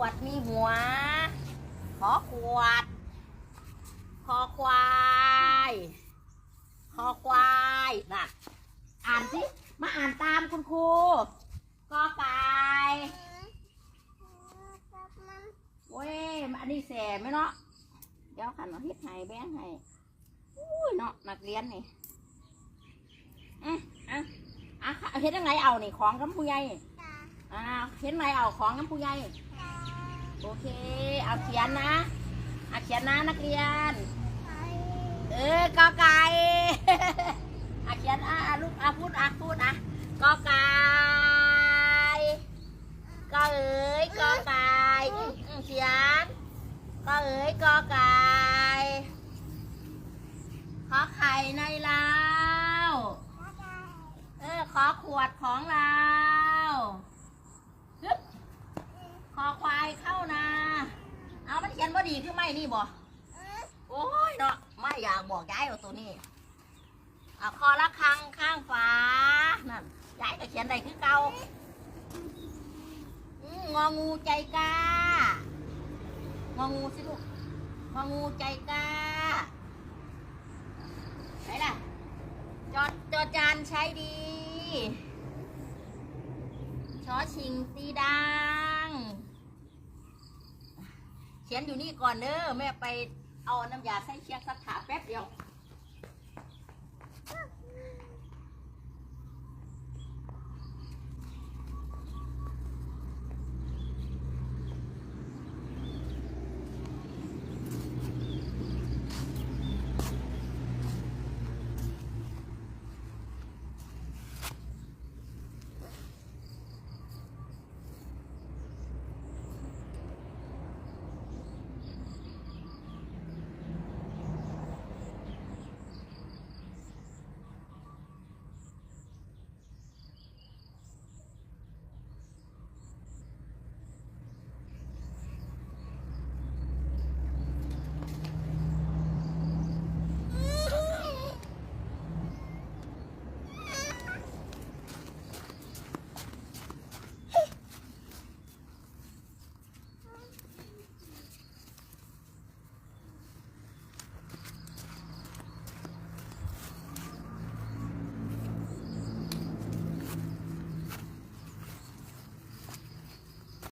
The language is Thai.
อขวดมีหัว ขอขวด คอควาย คอควายน่ะ อ่านสิ มาอ่านตามคุณครูกอไก่เว้ย อันนี้แสบไหมเนาะ เดี๋ยวขันมาเฮ็ดให้แบงให้อุ้ยเนาะนักเรียนนี่อืมอะอะเฮ็ดยังไงเอานี่ของน้ำผู้ใหญ่อ่าเฮ็ดยังไงเอาของน้ำผู้ใหญ่ โอเค เอาเขียนนะเอาเขียนนะนักเรียน เออกอไก่อะเขียนอะอะลูกอะพูดอะพูดอะกอไก่กอเอ๋ยกอไก่อืมอืมเขียนกอเอ๋ยกอไก่ขอไข่ในเราเออขอขวดของเราฮึบขอควายเข้านา เอามันเขียนว่า ดีคือไม่นี่บ่โอ้ยเนาะไม่อยากบอกย้ายเอาตัวนี้เอาคอละครังข้างฝานั่นย้ายก็เขียนได้คือเก่างองูใจกล้างองูสิลูกงองูใจกล้าไหนล่ะจอดจอจานใช้ดี ช้อชิงตีดัง เขียนอยู่นี่ก่อนเด้อแม่ไปเอาน้ำยาใส่เชียงสักขาแป๊บเดียว